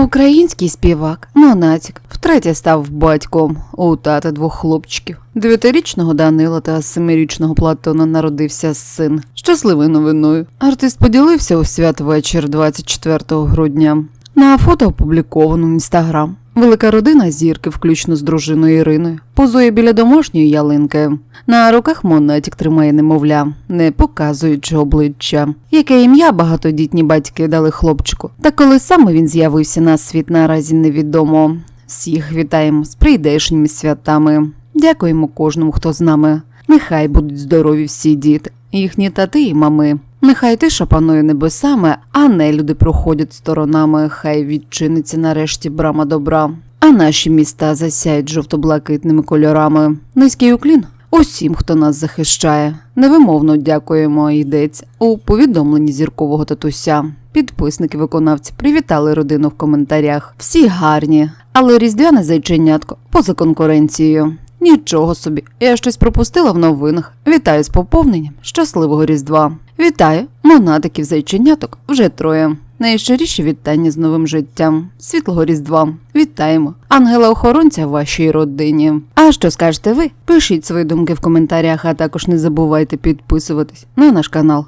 Український співак Монатік втретє став батьком у тата двох хлопчиків. Дев'ятирічного Данила та семирічного Платона народився син. Щасливою новиною. Артист поділився у святвечір 24 грудня. На фото опубліковано в інстаграм. Велика родина зірки, включно з дружиною Іриною, позує біля домашньої ялинки. На руках Монатік тримає немовля, не показуючи обличчя. Яке ім'я багатодітні батьки дали хлопчику. Та коли саме він з'явився на світ, наразі невідомо. Всіх вітаємо з прийдешніми святами. Дякуємо кожному, хто з нами. Нехай будуть здорові всі діти, їхні тати і мами. Нехай тиша панує небесами, а не люди проходять сторонами. Хай відчиниться нарешті брама добра. А наші міста засяють жовто-блакитними кольорами. Низький уклін усім, хто нас захищає. Невимовно дякуємо, йдеться у повідомленні зіркового татуся. Підписники виконавці привітали родину в коментарях. Всі гарні, але різдвяне зайченятко поза конкуренцією. Нічого собі, я щось пропустила в новинах. Вітаю з поповненням. Щасливого Різдва. Вітаю, монатиків зайченяток вже троє. Найщиріші вітання з новим життям. Світлого Різдва. Вітаємо. Ангела-охоронця вашій родині. А що скажете ви? Пишіть свої думки в коментарях, а також не забувайте підписуватись на наш канал.